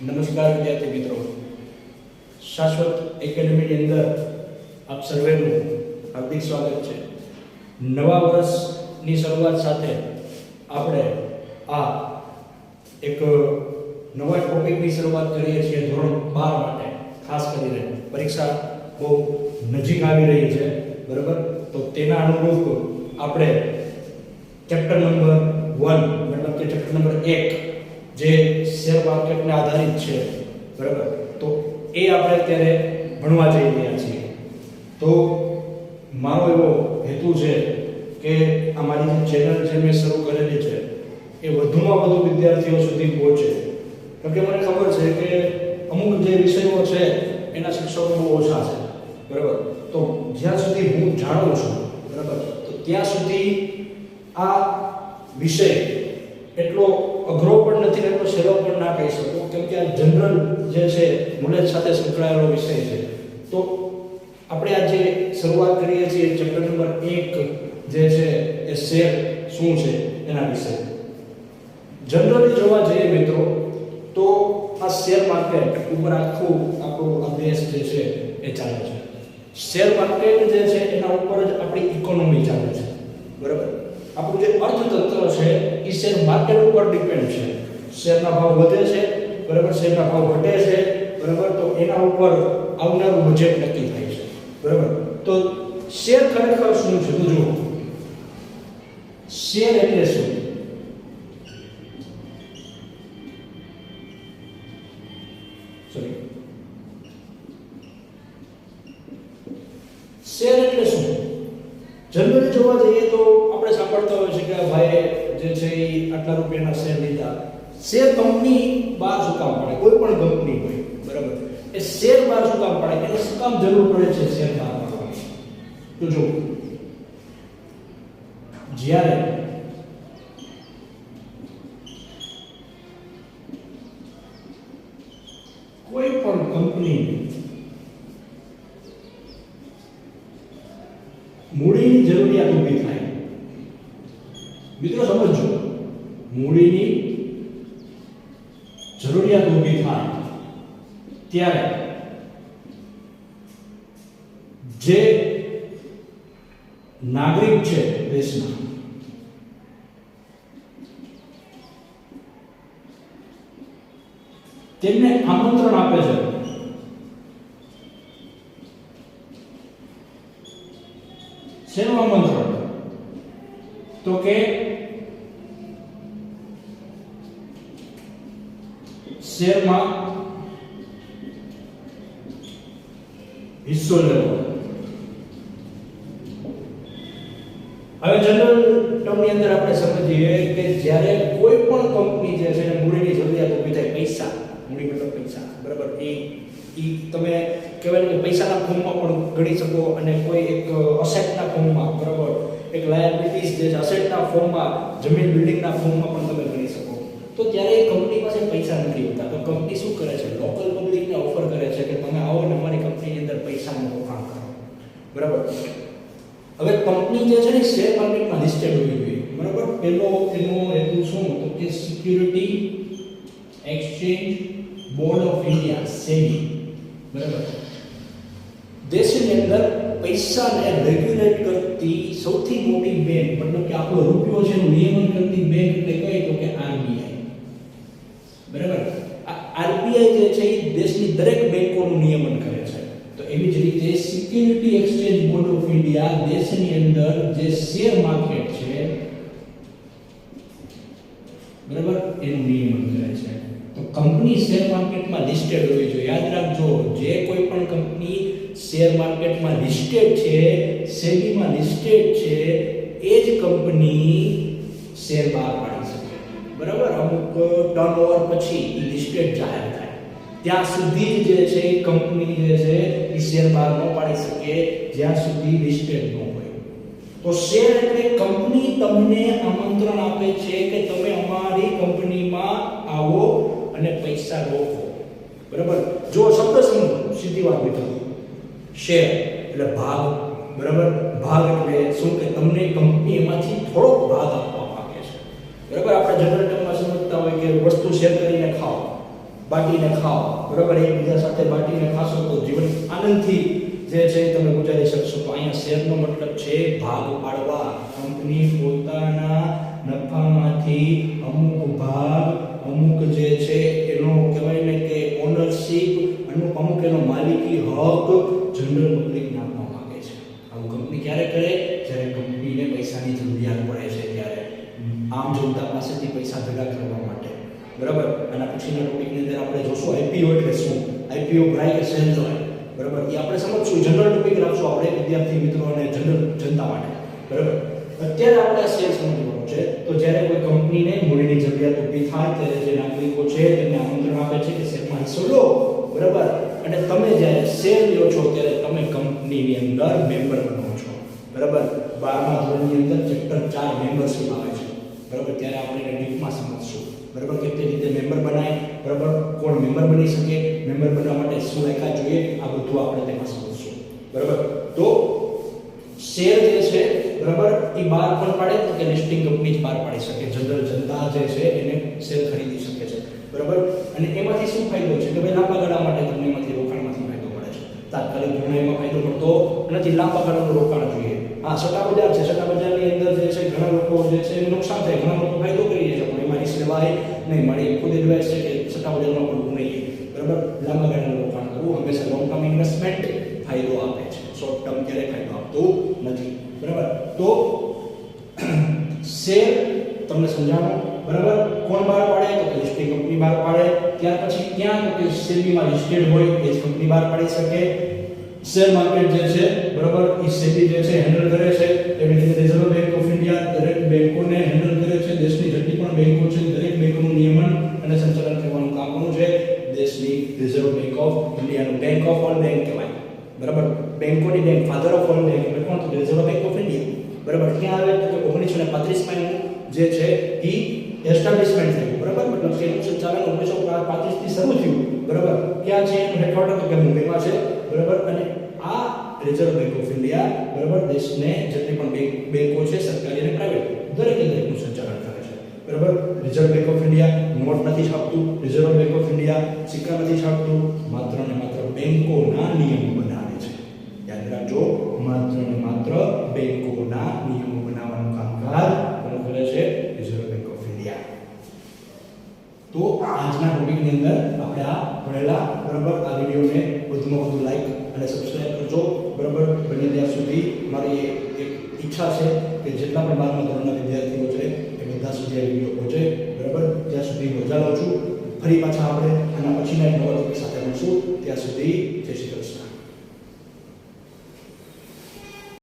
નમસ્કાર વિદ્યાર્થી મિત્રો. શાશ્વત એકેડમીની અંદર આપ સર્વેનું હાર્દિક સ્વાગત છે. નવા વર્ષની શરૂઆત સાથે આપણે આ એક નવા ટોપિકની શરૂઆત કરીએ છીએ ધોરણ બાર માટે, ખાસ કરીને. પરીક્ષા બહુ નજીક આવી રહી છે, બરાબર? તો તેના અનુરૂપ આપણે ચેપ્ટર નંબર વન, મતલબ કે ચેપ્ટર નંબર એક જે શેર માર્કેટને આધારિત છે, બરાબર? તો એ આપણે અત્યારે ભણવા જઈ રહ્યા છીએ. તો મારો એવો હેતુ છે કે આ મારી જે ચેનલ છે મેં શરૂ કરેલી છે, એ વધુમાં વધુ વિદ્યાર્થીઓ સુધી પહોંચે. કારણ કે મને ખબર છે કે અમુક જે વિષયો છે, એના શિક્ષકો બહુ ઓછા છે, બરાબર? તો જ્યાં સુધી હું જાણું છું, બરાબર? તો ત્યાં સુધી આ વિષય એટલો અઘરો નથી એટલો પણ ના કહી શકું. કેમ કે આ જનરલ જે છે નોલેજ સાથે સંકળાયેલો વિષય છે. તો આપણે આજે શરૂઆત કરીએ છીએ ચેપ્ટર નંબર એક જે છે, એ શેર શું છે એના વિશે. જનરલી જોવા જઈએ મિત્રો, તો આ શેર માર્કેટ ઉપર આખું આપણો આ દેશ જે છે, એ ચાલે છે. શેર માર્કેટ જે છે, એના ઉપર જ આપણી ઇકોનોમી ચાલે છે. બરાબર? આપણું જે અર્થતંત્ર છે એ શેર માર્કેટ ઉપર ડિપેન્ડ છે. શેરના ભાવ વધે છે? બરાબર, શેરના ભાવ ઘટે છે? બરાબર, તો એના ઉપર આવનારું બજેટ નક્કી થાય છે. બરાબર? તો શેર ખરેખર શું છે? તો જુઓ. શેર એટલે શું? સોરી શેર એટલે શું? જનરલી જોવા જઈએ તો આપણે સાંભળતા હોય છે કે ભાઈ જે છે એ આટલા રૂપિયાના શેર લીધા. શેર કંપની બહાર શું પડે, કોઈ પણ કંપની હોય, બરાબર. એ શેર બહાર શું પડે, એને શું કામ જરૂર પડે છે શેર બહાર પાડવાની? તો જો, જ્યારે કોઈ પણ કંપની મૂડીની જરૂરિયાત ઊભી થાય, મિત્રો સમજો મૂડીની જરૂરિયાત ઊભી થાય ત્યારે જે નાગરિક છે દેશના તેમને આમંત્રણ આપે છે. શેનું આમંત્રણ? તો કે શેરમાં હિસ્સો લેવો હવે જનરલ ટર્મની અંદર આપણે સમજીએ કે જ્યારે કોઈ પણ કંપની જે છે એને મૂડીની જરૂરિયાત ઊભી થાય પૈસા, મૂડી મતલબ પૈસા, બરાબર? એ એ તમે કહેવાય કે પૈસાના ફોર્મમાં પણ ગણી શકો અને કોઈ એક અસેટના ફોર્મમાં, બરાબર? એક લાયબિલિટીઝ જે છે અસેટના ફોર્મમાં, જમીન બિલ્ડિંગના ફોર્મમાં પણ તમે ગણી શકો. તો ત્યારે એ કંપની પાસે પૈસા નથી હોતા. તો કંપની શું કરે છે? લોકલ પબ્લિકને ઓફર કરે છે કે તમે આવો ને અમારી કંપનીની અંદર પૈસાનું રોકાણ કરો બરાબર? હવે કંપની જે છે ને શેર માર્કેટમાં લિસ્ટેડ હોવી જોઈએ. બરાબર? પેલો એનો હેતુ શું? તો કે security exchange board of India SEBI બરાબર? દેશની અંદર પૈસાને રેગ્યુલેટ કરતી સૌથી મોટી બેંક મતલબ કે આપણો રૂપિયો છે એનું નિયમન કરતી બેંક એટલે કઈ? તો કે આરબીઆઈ. બરાબર? આ આરબીઆઈ જે છે એ દેશની દરેક બેંકોનું નિયમન કરે છે. તો એવી જ રીતે security exchange board of India દેશની અંદર જે શેર માર્કેટ છે, બરાબર? એનું નિયમન કરે છે. તો કંપની શેર માર્કેટમાં લિસ્ટેડ હોવી જોઈએ યાદ રાખજો, જે કોઈ પણ કંપની શેર માર્કેટમાં લિસ્ટેડ છે, સેબીમાં લિસ્ટેડ છે, એ જ કંપની શેર બહાર પાડી શકે. બરાબર? અમુક ટર્નઓવર પછી એ લિસ્ટેડ જાહેર થાય. ત્યાં સુધી જે છે કંપની જે છે એ શેર બહાર ન પાડી શકે, જ્યાં સુધી લિસ્ટેડ ન હોય. તો શેર એટલે કંપની તમને આમંત્રણ આપે છે કે તમે અમારી કંપનીમાં આવો અને પૈસા રોકો. બરાબર? જો શબ્દ સમજો સીધી વાત મિત્રો શેર એટલે ભાગ. બરાબર? ભાગ એટલે શું કે તમને કંપની એમાંથી થોડોક ભાગ આપવા માંગે છે. બરાબર? આપણે જનરલ ટર્મમાં સમજતા હોય કે વસ્તુ શેર કરીને ખાઓ. બાટીને ખાઓ. બરાબર? એકબીજા સાથે બાટીને ખાશો તો જીવન આનંદથી જે છે તમે ગુજારી શકશો. તો અહીંયા શેરનો મતલબ છે ભાગ પાડવા. કંપની પોતાના નફામાંથી અમુક ભાગ, અમુક જે છે એનો કહેવાય ને કે ઓનરશિપ અમુક અમુક એનો માલિકી હક જનરલ પબ્લિકને આપવા માંગે છે. આવું કંપની ક્યારે કરે? જ્યારે કંપનીને પૈસાની જરૂરિયાત પડે છે ત્યારે. આમ જનતા પાસેથી પૈસા ભેગા કરવા માટે. બરાબર? આના પછીના ટોપિકની અંદર આપણે જોશું આઈપીઓ એટલે શું? આઈપીઓ ભરાય સેલ હોય? બરાબર? એ આપણે સમજશું. જનરલ ટોપિક રાખશું આપણે વિદ્યાર્થી મિત્રો અને જનરલ જનતા માટે. બરાબર? અત્યારે આપણે આ શેર સમજવાનું છે. તો જ્યારે કોઈ કંપનીને મૂડીની જરૂરિયાત ઊભી થાય, ત્યારે જે નાગરિકો છે, તેમને આમંત્રણ આપે છે કે શેરમાં હિસ્સો લો. બરાબર? અને તમે જ્યારે શેર લો છો, ત્યારે તમે કંપનીની અંદર મેમ્બર બનો છો. બરાબર? બારમા ધોરણની અંદર ચેપ્ટર ચાર મેમ્બરશીપ આવે છે. બરાબર? ત્યારે આપણે એને ડીપમાં સમજશું. બરાબર? કે તે રીતે મેમ્બર બનાય, બરાબર? કોણ મેમ્બર બની શકે? મેમ્બર બનવા માટે શું લાયકાત જોઈએ? આ બધું આપણે તેમાં સમજશું. બરાબર? તો શેર જે છે, બરાબર, એ બહાર પણ પાડે તો કે લિસ્ટિંગ કંપની જ બહાર પાડી શકે. જનરલ જનતા જે છે, એને શેર ખરીદી શકે છે. બરાબર? અને એમાંથી શું ફાયદો છે? કે ભાઈ લાંબા ગાળા માટે તમને એમાંથી રોકાણમાંથી ફાયદો મળે છે. તાત્કાલિક ધોરણે એમાં ફાયદો મળતો નથી. લાંબા ગાળાનું રોકાણ જોઈએ. હા સટ્ટા બજાર છે. સટ્ટા બજારની અંદર જે છે, ઘણા લોકો જે છે, એને નુકસાન થાય. ઘણા લોકો ફાયદો કરી છે. પણ એમાં રિસ્ક લેવાય નહીં મારી ખુદ એડવાઇસ છે કે સટ્ટા બજારમાં પડવું નહીં. બરાબર? લાંબા ગાળાનું રોકાણ કરવું હંમેશા લોંગ ટર્મ ઇન્વેસ્ટમેન્ટ ફાયદો આપે છે. શોર્ટ ટર્મ ક્યારેય ફાયદો આપતું નથી. બરાબર? તો શેર તમને સમજાણું? બરાબર? કોણ બહાર પાડે? તો કે લિસ્ટિંગ કંપની બહાર પાડે. ત્યાર પછી ક્યાં તો કે સેબીમાં લિસ્ટેડ હોય, એ જ કંપની બહાર પાડી શકે. શેર માર્કેટ જે છે, બરાબર? એ સેબી જે છે હેન્ડલ કરે છે bank father of all bank એટલે કોણ તો રિઝર્વ બેંક ઓફ ઇન્ડિયા બરાબર? ક્યાં આવે તો કે ઓગણીસો ને પાંત્રીસમાં જે છે એ એસ્ટાબ્લિશમેન્ટ થયું. બરાબર? મતલબ કે એનું સંચાલન ઓગણીસો પાંત્રીસથી શરૂ થયું. બરાબર? ક્યાં છે, એનું હેડક્વાર્ટર તો કે મુંબઈમાં છે. બરાબર? અને આ રિઝર્વ બેંક ઓફ ઇન્ડિયા બરાબર? દેશને જેટલી પણ બેંકો છે, સરકારી અને પ્રાઇવેટ દરેકે દરેકનું સંચાલન કરે છે. બરાબર? Reserve Bank of India note નથી છાપતું. રિઝર્વ બેંક ઓફ ઇન્ડિયા સિક્કા નથી છાપતું. માત્ર ને માત્ર બેંકોના નિયમો આજના ટોપિકની અંદર આપણે આ ભણેલા બરાબર આ વિડીયોને વધુમાં વધુ લાઈક અને સબસ્ક્રાઈબ કરજો. બરાબર? બને ત્યાં સુધી મારી એક ઈચ્છા છે કે જેટલા પણ બારમા ધોરણના વિદ્યાર્થીઓ છે એ બધા સુધી આ વીડિયો પહોંચે. બરાબર? ત્યાં સુધી રજા લઉં છું, ફરી પાછા આપણે આના પછીના એક નવા ટોપિક સાથે મળશું. ત્યાં સુધી જય શ્રી